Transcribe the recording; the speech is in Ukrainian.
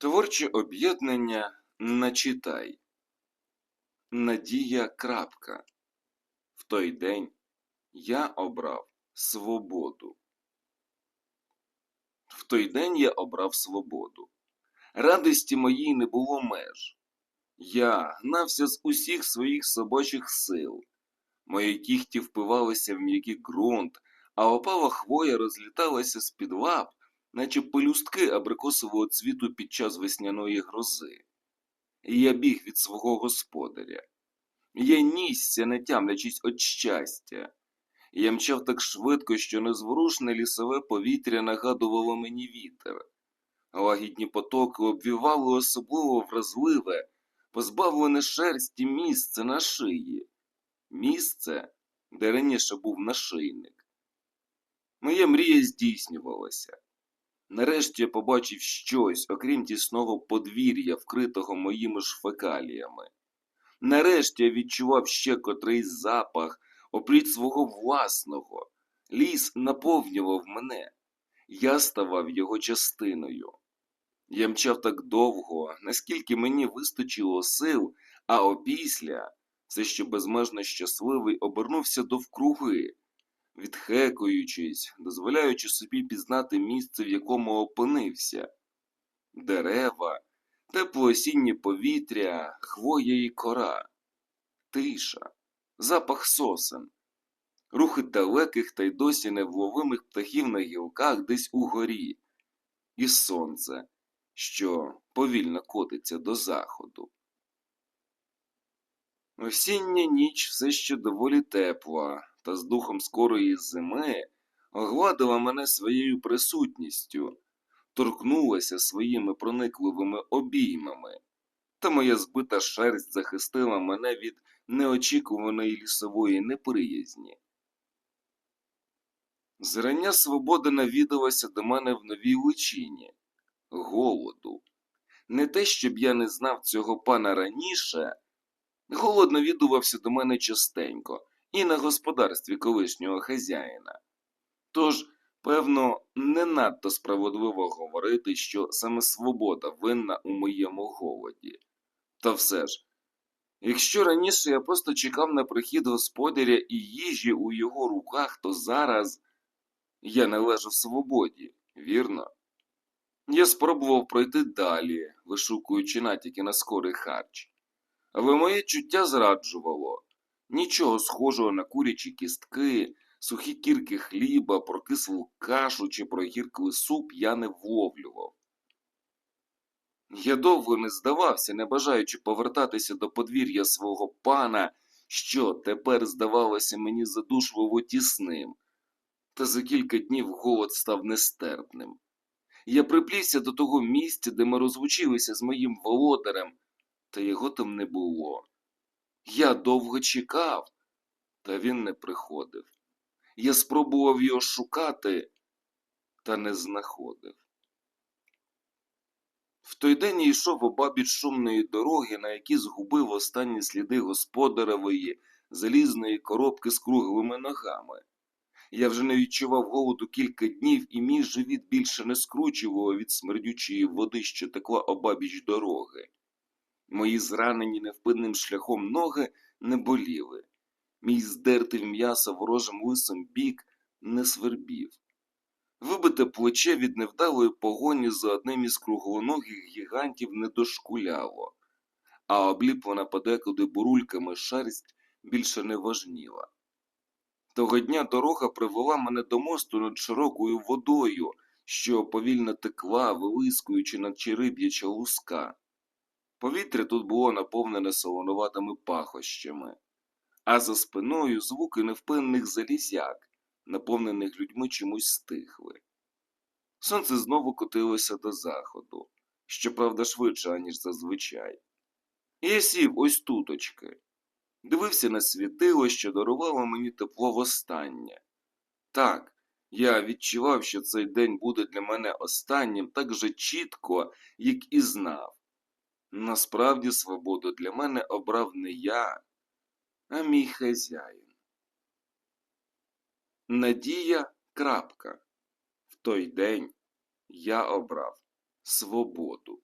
Творче об'єднання начитай. Надія крапка. В той день я обрав свободу. В той день я обрав свободу. Радості моїй не було меж. Я гнався з усіх своїх собачих сил. Мої кіхті впивалися в м'який ґрунт, а опава хвоя розліталася з-під лап, наче пелюстки абрикосового цвіту під час весняної грози. І я біг від свого господаря. Я нісся, не тямлячись від щастя. Я мчав так швидко, що незворушне лісове повітря нагадувало мені вітер. Лагідні потоки обвівали особливо вразливе, позбавлене шерсті місце на шиї. Місце, де раніше був нашийник. Моя мрія здійснювалася. Нарешті я побачив щось, окрім тісного подвір'я, вкритого моїми ж фекаліями. Нарешті я відчував ще котрийсь запах, опліт свого власного. Ліс наповнював мене. Я ставав його частиною. Я мчав так довго, наскільки мені вистачило сил, а опісля, все ще безмежно щасливий, обернувся довкруги, відхекуючись, дозволяючи собі пізнати місце, в якому опинився. Дерева, тепле осіннє повітря, хвоя і кора, тиша, запах сосен, рухи далеких та й досі невловимих птахів на гілках десь угорі, і сонце, що повільно котиться до заходу. Осіння ніч все ще доволі тепла, та з духом скорої зими огладила мене своєю присутністю, торкнулася своїми проникливими обіймами, та моя збита шерсть захистила мене від неочікуваної лісової неприязні. Зрання свободи навідалася до мене в новій личині, голоду. Не те, щоб я не знав цього пана раніше, голод навідувався до мене частенько і на господарстві колишнього хазяїна. Тож, певно, не надто справедливо говорити, що саме свобода винна у моєму голоді. Та все ж, якщо раніше я просто чекав на прихід господаря і їжі у його руках, то зараз я належу свободі, вірно? Я спробував пройти далі, вишукуючи натяки на скорий харч. Але моє чуття зраджувало нічого схожого на курячі кістки, сухі кірки хліба, прокислу кашу чи прогірклий суп я не вловлював. Я довго не здавався, не бажаючи повертатися до подвір'я свого пана, що тепер здавалося мені задушливо тісним, та за кілька днів голод став нестерпним. Я приплівся до того місця, де ми розлучилися з моїм володарем, та його там не було. Я довго чекав, та він не приходив. Я спробував його шукати, та не знаходив. В той день я йшов обабіч шумної дороги, на якій згубив останні сліди господаревої залізної коробки з круглими ногами. Я вже не відчував голоду кілька днів, і мій живіт більше не скручувало від смердючої води, що текла обабіч дороги. Мої зранені невпинним шляхом ноги не боліли. Мій здертий в м'ясо ворожим лисом бік не свербів. Вибите плече від невдалої погоні за одним із круглоногих гігантів не дошкуляло, а обліплена подекуди бурульками шерсть більше не важніла. Того дня дорога привела мене до мосту над широкою водою, що повільно текла, вилискуючи над чериб'яча луска. Повітря тут було наповнене солонуватими пахощами, а за спиною звуки невпинних залізяк, наповнених людьми чомусь стихли. Сонце знову котилося до заходу, щоправда, швидше, аніж зазвичай. І я сів ось туточки, дивився на світило, що дарувало мені тепло востаннє. Так, я відчував, що цей день буде для мене останнім так же чітко, як і знав. Насправді свободу для мене обрав не я, а мій хазяїн. Надія крапка. В той день я обрав свободу.